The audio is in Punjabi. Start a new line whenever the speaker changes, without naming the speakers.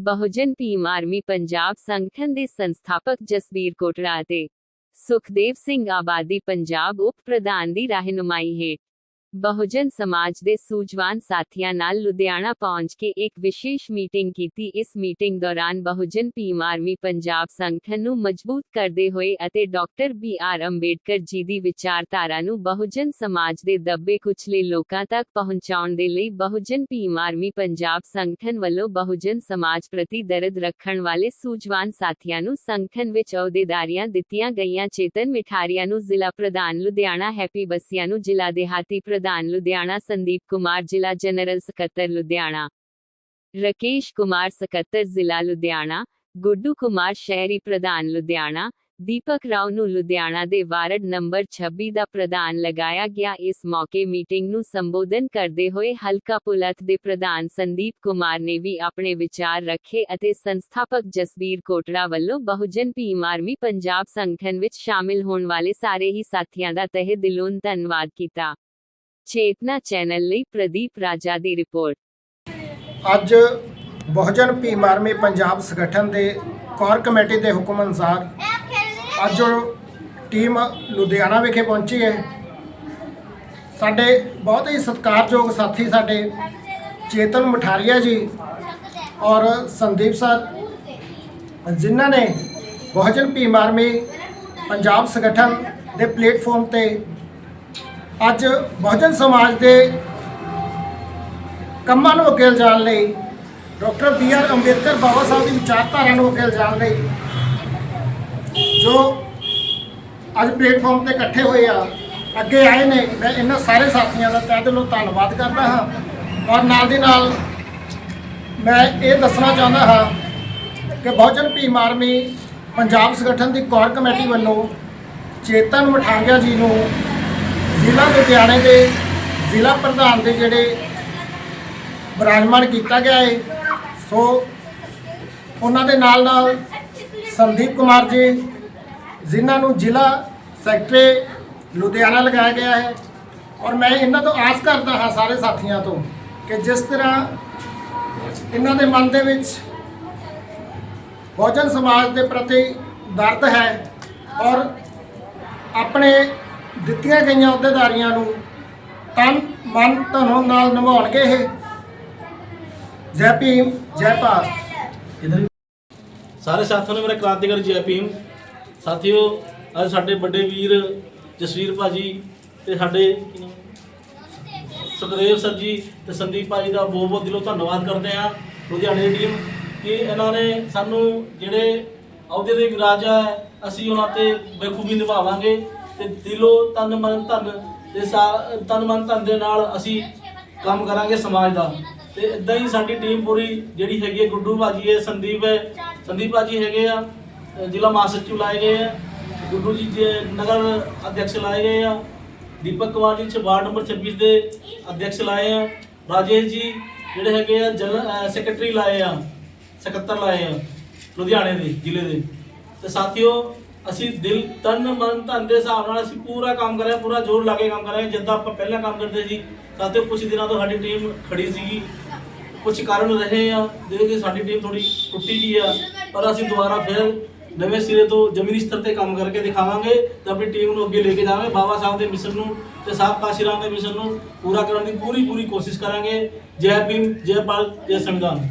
ਬਹੁਜਨ ਭੀਮ ਆਰਮੀ ਪੰਜਾਬ ਸੰਗਠਨ ਦੇ ਸੰਸਥਾਪਕ ਜਸਬੀਰ ਕੋਟੜਾ ਅਤੇ ਸੁਖਦੇਵ ਸਿੰਘ ਆਬਾਦੀ ਪੰਜਾਬ ਉਪ ਪ੍ਰਧਾਨ ਦੀ ਰਹਿਨੁਮਾਈ ਹੇਠ ਬਹੁਜਨ ਸਮਾਜ ਦੇ ਸੂਝਵਾਨ ਸਾਥੀਆਂ ਨਾਲ ਲੁਧਿਆਣਾ ਪਹੁੰਚ ਕੇ ਇੱਕ ਵਿਸ਼ੇਸ਼ ਮੀਟਿੰਗ ਕੀਤੀ। ਇਸ ਮੀਟਿੰਗ ਦੌਰਾਨ ਬਹੁਜਨ ਭੀਮ ਆਰਮੀ ਪੰਜਾਬ ਸੰਗਠਨ ਨੂੰ ਮਜ਼ਬੂਤ ਕਰਦੇ ਹੋਏ ਅਤੇ doctor B R Ambedkar ji ਦੀ ਵਿਚਾਰਧਾਰਾ ਨੂੰ ਬਹੁਜਨ ਸਮਾਜ ਦੇ ਦੱਬੇ ਕੁਚਲੇ ਲੋਕਾਂ ਤੱਕ ਪਹੁੰਚਾਉਣ ਦੇ ਲਈ ਬਹੁਜਨ ਭੀਮ ਆਰਮੀ ਪੰਜਾਬ ਸੰਗਠਨ ਵੱਲੋਂ ਬਹੁਜਨ ਸਮਾਜ ਪ੍ਰਤੀ ਦਰਦ ਰੱਖਣ ਵਾਲੇ ਸੂਝਵਾਨ ਸਾਥੀਆਂ ਨੂੰ ਸੰਗਠਨ ਵਿੱਚ ਅਹੁਦੇਦਾਰੀਆਂ ਦਿੱਤੀਆਂ ਗਈਆਂ। ਚੇਤਨ ਮਿਠਾਰੀਆਂ ਨੂੰ ਜ਼ਿਲ੍ਹਾ ਪ੍ਰਧਾਨ, ਲੁਧਿਆਣਾ ਹੈਪੀ ਬੱਸੀਆਂ ਨੂੰ ਜ਼ਿਲ੍ਹਾ ਦਿਹਾਤੀ ਪ੍ਰਧਾਨ ਲੁਧਿਆਣਾ ਸੰਦੀਪ ਕੁਮਾਰ ਜ਼ਿਲ੍ਹਾ ਜਨਰਲ ਸਕੱਤਰ ਲੁਧਿਆਣਾ। ਰਕੇਸ਼ ਕੁਮਾਰ ਸਕੱਤਰ ਜ਼ਿਲ੍ਹਾ ਲੁਧਿਆਣਾ। ਗੁੱਡੂ ਕੁਮਾਰ ਸ਼ਹਿਰੀ ਪ੍ਰਧਾਨ ਲੁਧਿਆਣਾ। ਦੀਪਕ ਰਾਓ ਨੂੰ ਲੁਧਿਆਣਾ ਦੇ ਵਾਰਡ ਨੰਬਰ 26 ਦਾ ਪ੍ਰਧਾਨ ਲਗਾਇਆ ਗਿਆ। ਇਸ ਮੌਕੇ ਮੀਟਿੰਗ ਨੂੰ ਸੰਬੋਧਨ ਕਰਦੇ ਹੋਏ ਹਲਕਾ ਪੁਲਤ ਦੇ ਪ੍ਰਧਾਨ ਸੰਦੀਪ ਕੁਮਾਰ ਨੇ ਵੀ ਆਪਣੇ ਵਿਚਾਰ ਰੱਖੇ ਅਤੇ ਸੰਸਥਾਪਕ ਜਸਬੀਰ ਕੋਟੜਾ ਵੱਲੋਂ ਬਹੁਜਨ ਭੀਮ ਆਰਮੀ ਪੰਜਾਬ ਸੰਗਠਨ ਵਿੱਚ ਸ਼ਾਮਿਲ ਹੋਣ ਵਾਲੇ ਸਾਰੇ ਹੀ ਸਾਥੀਆਂ ਦਾ ਤਹਿ ਦਿਲੋਂ ਧੰਨਵਾਦ ਕੀਤਾ। ਚੇਤਨਾ ਚੈਨਲ ਲਈ ਪ੍ਰਦੀਪ ਰਾਜਾ ਦੀ ਰਿਪੋਰਟ।
ਅੱਜ ਬਹੁਜਨ ਭੀਮ ਆਰਮੀ ਪੰਜਾਬ ਸੰਗਠਨ ਦੇ ਕੋਰ ਕਮੇਟੀ ਦੇ ਹੁਕਮ ਅਨੁਸਾਰ ਅੱਜ ਉਹ ਟੀਮ ਲੁਧਿਆਣਾ ਵਿਖੇ ਪਹੁੰਚੀ ਹੈ। ਸਾਡੇ ਬਹੁਤ ਹੀ ਸਤਿਕਾਰਯੋਗ ਸਾਥੀ ਸਾਡੇ ਚੇਤਨ ਮਠਾਰੀਆ ਜੀ ਔਰ ਸੰਦੀਪ ਸਰ, ਜਿਨ੍ਹਾਂ ਨੇ ਬਹੁਜਨ ਭੀਮ ਆਰਮੀ ਪੰਜਾਬ ਸੰਗਠਨ ਦੇ ਪਲੇਟਫਾਰਮ ਤੇ ਅੱਜ ਬਹੁਜਨ ਸਮਾਜ ਦੇ ਕੰਮਾਂ ਨੂੰ ਅੱਗੇ ਲਿਜਾਣ ਲਈ doctor B R Ambedkar Baba Sahib ਦੀ ਵਿਚਾਰਧਾਰਾ ਨੂੰ ਅੱਗੇ ਲਿਜਾਣ ਲਈ ਜੋ ਅੱਜ ਪਲੇਟਫਾਰਮ ਤੇ ਇਕੱਠੇ ਹੋਏ ਆ, ਅੱਗੇ ਆਏ ਨੇ, ਮੈਂ ਇਹਨਾਂ ਸਾਰੇ ਸਾਥੀਆਂ ਦਾ ਤਹਿ ਦਿਲੋਂ ਧੰਨਵਾਦ ਕਰਦਾ ਹਾਂ ਔਰ ਨਾਲ ਦੀ ਨਾਲ ਮੈਂ ਇਹ ਦੱਸਣਾ ਚਾਹੁੰਦਾ ਹਾਂ ਕਿ ਬਹੁਜਨ ਭੀਮ ਆਰਮੀ ਪੰਜਾਬ ਸੰਗਠਨ ਦੀ ਕੋਰ ਕਮੇਟੀ ਵੱਲੋਂ ਚੇਤਨ ਮਠਾਂਗਿਆ ਜੀ ਨੂੰ ਜ਼ਿਲ੍ਹਾ ਲੁਧਿਆਣੇ ਦੇ ਜ਼ਿਲ੍ਹਾ ਪ੍ਰਧਾਨ ਦੇ ਜਿਹੜੇ ਬਰਾਜਮਾਨ ਕੀਤਾ ਗਿਆ ਹੈ ਸੋ ਉਹਨਾਂ ਦੇ ਨਾਲ ਨਾਲ ਸੰਦੀਪ ਕੁਮਾਰ ਜੀ, ਜਿਨ੍ਹਾਂ ਨੂੰ ਜ਼ਿਲ੍ਹਾ ਸੈਕਟਰੀ ਲੁਧਿਆਣਾ ਲਗਾਇਆ ਗਿਆ ਹੈ। ਔਰ ਮੈਂ ਇਹਨਾਂ ਤੋਂ ਆਸ ਕਰਦਾ ਹਾਂ ਸਾਰੇ ਸਾਥੀਆਂ ਤੋਂ ਕਿ ਜਿਸ ਤਰ੍ਹਾਂ ਇਹਨਾਂ ਦੇ ਮਨ ਦੇ ਵਿੱਚ ਬਹੁਜਨ ਸਮਾਜ ਦੇ ਪ੍ਰਤੀ ਦਰਦ ਹੈ ਔਰ ਆਪਣੇ ਦਿੱਤੀਆਂ ਗਈਆਂ ਅਹੁਦੇਦਾਰੀਆਂ ਨੂੰ ਤਨ, ਮਨ, ਧਨੋਂ ਨਾਲ ਨਿਭਾਉਣਗੇ ਇਹ। ਜੈ ਭੀਮ, ਜੈ ਭਾਰਤ।
ਸਾਰੇ ਸਾਥੀਆਂ ਨੂੰ ਮੇਰਾ ਕ੍ਰਾਂਤੀਕਾਰੀ ਜੈ ਭੀਮ। ਸਾਥੀਓ, ਅੱਜ ਸਾਡੇ ਵੱਡੇ ਵੀਰ ਜਸਵੀਰ ਭਾਜੀ ਤੇ ਸਾਡੇ ਸੁਖਦੇਵ ਸਰ ਜੀ ਤੇ ਸੰਦੀਪ ਭਾਜੀ ਦਾ ਬਹੁਤ ਬਹੁਤ ਦਿਲੋਂ ਧੰਨਵਾਦ ਕਰਦੇ ਹਾਂ, ਲੁਧਿਆਣੇ ਦੀ ਟੀਮ ਕਿ ਇਹਨਾਂ ਨੇ ਸਾਨੂੰ ਜਿਹੜੇ ਅਹੁਦੇ ਦੇ ਵਿਰਾਜ ਹੈ, ਅਸੀਂ ਉਹਨਾਂ ਤੇ ਬੇਖੂਬੀ ਨਿਭਾਵਾਂਗੇ। ਤੇ ਦਿਲੋਂ ਤਨ ਮਨ ਧਨ ਦੇ ਸਾ- ਤਨ ਮਨ ਧਨ ਦੇ ਨਾਲ ਅਸੀਂ ਕੰਮ ਕਰਾਂਗੇ ਸਮਾਜ ਦਾ। ਤੇ ਇਦਾਂ ਹੀ ਸਾਡੀ ਟੀਮ ਪੂਰੀ ਜਿਹੜੀ ਹੈਗੀ ਹੈ ਗੁੱਡੂ ਭਾਜੀ ਹੈ ਸੰਦੀਪ ਹੈ। ਸੰਦੀਪ ਭਾਜੀ ਹੈਗੇ ਆ ਅ, ਜ਼ਿਲ੍ਹਾ ਮਹਾਸਚਿਵ ਲਾਏ ਗਏ ਆ। ਗੁੱਡੂ ਜੀ ਜੀ ਨਗਰ ਅਧਿਕਸ਼ ਲਾਏ ਗਏ ਆ। ਦੀਪਕ ਕੁਮਾਰ ਜੀ ਚ ਵਾਰਡ ਨੰਬਰ 26 ਦੇ ਅਧਿਕਸ਼ ਲਾਏ ਆ। ਰਾਜੇਸ਼ ਜੀ ਜਿਹੜੇ ਹੈਗੇ ਆ ਜਨ ਸੈਕਟਰੀ ਲਾਏ ਆ ਸਕੱਤਰ ਲਾਏ ਆ ਲੁਧਿਆਣੇ ਦੇ ਜ਼ਿਲ੍ਹੇ ਦੇ। ਤੇ ਸਾਥੀਓ ਅਸੀਂ ਦਿਲ ਤਨ ਮਨ ਧਨ ਦੇ ਹਿਸਾਬ ਨਾਲ ਅਸੀਂ ਪੂਰਾ ਕੰਮ ਕਰ ਰਹੇ ਪੂਰਾ ਜ਼ੋਰ ਲਾ ਕੇ ਕੰਮ ਕਰ ਰਹੇ ਜਿੱਦਾਂ ਆਪਾਂ ਪਹਿਲਾਂ ਕੰਮ ਕਰਦੇ ਸੀ ਸਾਥੀਓ ਕੁਝ ਦਿਨਾਂ ਤੋਂ ਸਾਡੀ ਟੀਮ ਖੜੀ ਸੀਗੀ। ਕੁਝ ਕਾਰਨ ਰਹੇ ਆ ਜਿਹੜੇ ਕਿ ਸਾਡੀ ਟੀਮ ਥੋੜੀ ਟੁੱਟੀ ਗਈ ਆ, ਪਰ ਅਸੀਂ ਦੁਬਾਰਾ ਫਿਰ ਨਵੇਂ ਸਿਰੇ ਤੋਂ ਜ਼ਮੀਨੀ ਸਤਰ ਤੇ ਕੰਮ ਕਰਕੇ ਦਿਖਾਵਾਂਗੇ ਤੇ ਆਪਣੀ ਟੀਮ ਨੂੰ ਅੱਗੇ ਲੈ ਕੇ ਜਾਵਾਂਗੇ। ਬਾਬਾ ਸਾਹਿਬ ਦੇ ਮਿਸ਼ਨ ਨੂੰ ਤੇ ਸਾਹਿਬ ਕਾਸ਼ੀਰਾਮ ਦੇ ਮਿਸ਼ਨ ਨੂੰ ਪੂਰਾ ਕਰਨ ਦੀ ਪੂਰੀ ਪੂਰੀ ਕੋਸ਼ਿਸ਼ ਕਰਾਂਗੇ। ਜੈ ਭੀਮ, ਜੈ ਭਾਰਤ ਜੈ ਸੰਵਿਧਾਨ।